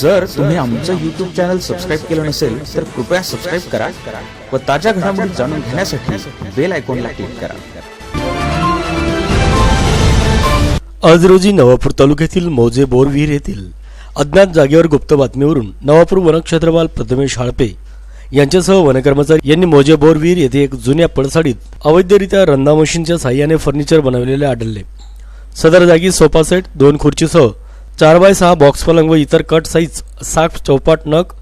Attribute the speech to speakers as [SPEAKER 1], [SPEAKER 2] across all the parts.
[SPEAKER 1] जर तुम्ही आमचं युट्यूब चॅनल सबस्क्राईब केलं नसेल तर कृपया सबस्क्राईब करा व ताज्या घडामोडी जाणून घेण्यासाठी बेल आयकॉनला क्लिक करा.
[SPEAKER 2] आज रोजी नवापूर तालुक्यातील मौजे बोरविहीर येथील अज्ञात जागेवर गुप्त बातमीवरून नवापूर वनक्षेत्रपाल प्रथमेश हाळपे यांच्यासह वनकर्मचारी यांनी मौजे बोरविहीर येथे एक जुन्या पडसाडीत अवैधरित्या रंदा मशीनच्या साह्याने फर्निचर बनवलेले आढळले. सदर जागी सोफा सेट दोन खुर्चीसह चार बाय सहा बॉक्स पलंग व इतर कट साईज साठ चौपाट नग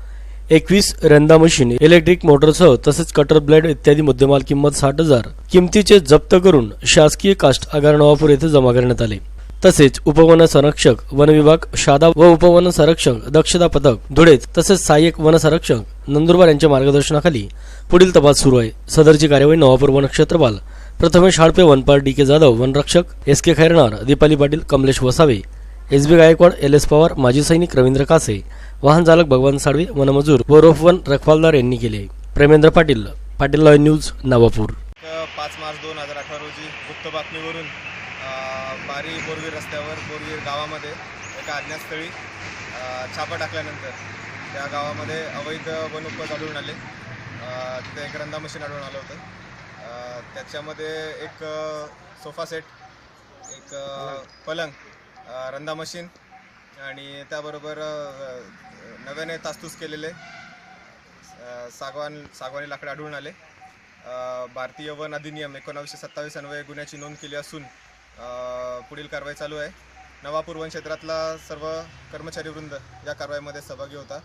[SPEAKER 2] एकवीस रंदा मशीन इलेक्ट्रिक मोटरसह तसेच कटर ब्लेड इत्यादी मुद्देमाल किंमत साठ हजार. किमतीचे जप्त करून शासकीय कास्ट आगार नवापूर येथे जमा करण्यात आले. तसेच उपवन संरक्षक वन विभाग शादा व उपवन संरक्षक दक्षता पथक धुळे तसेच सहाय्यक वन संरक्षक नंदुरबार यांच्या मार्गदर्शनाखाली पुढील तपास सुरू आहे. सदरची कार्यवाही नवापूर वनक्षेत्रपाल प्रथमेश हाडपे वनपाल डी के जाधव वनरक्षक S K Khairnar Deepali Patil Kamlesh Vasave S B Gaikwad L S Pawar माजी सैनिक रवींद्र कासे वाहन चालक भगवान साळवे वनमजूर व रोफवन रखवालदार यांनी केले. प्रेमेंद्र पाटील पाटील लॉय न्यूज नवापूर.
[SPEAKER 3] पाच मार्च दोन हजार अठरा रोजी गुप्त बातमीवरून बारी बोरवीर रस्त्यावर बोरवीर गावामध्ये एका अज्ञातस्थळी छापा टाकल्यानंतर त्या गावामध्ये अवैध वनउपज आढळून आले. तिथे एक रंदा मशीन आढळून आलं होतं. त्याच्यामध्ये एक सोफा सेट एक पलंग रंदा मशीन आणि त्याबरोबर नव्याने तास्तूस केलेले सागवान सागवानी लाकडे आढळून आले. भारतीय वन अधिनियम एकोणावीसशे सत्तावीस अन्वये गुन्ह्याची नोंद केली असून पुढील कारवाई चालू आहे. नवापूर वन क्षेत्रातला सर्व कर्मचारी वृंद या कारवाईमध्ये सहभागी होता.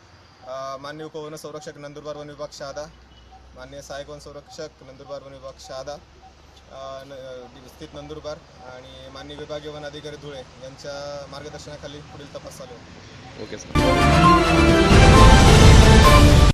[SPEAKER 3] माननीय उपवन संरक्षक नंदुरबार वन विभाग शहादा माननीय सहायक वन संरक्षक नंदुरबार वन विभाग शहादा स्थित नंदुरबार आणि माननीय विभागीय वन अधिकारी धुळे यांच्या मार्गदर्शनाखाली पुढील तपास चालू आहे.
[SPEAKER 4] Okay sir.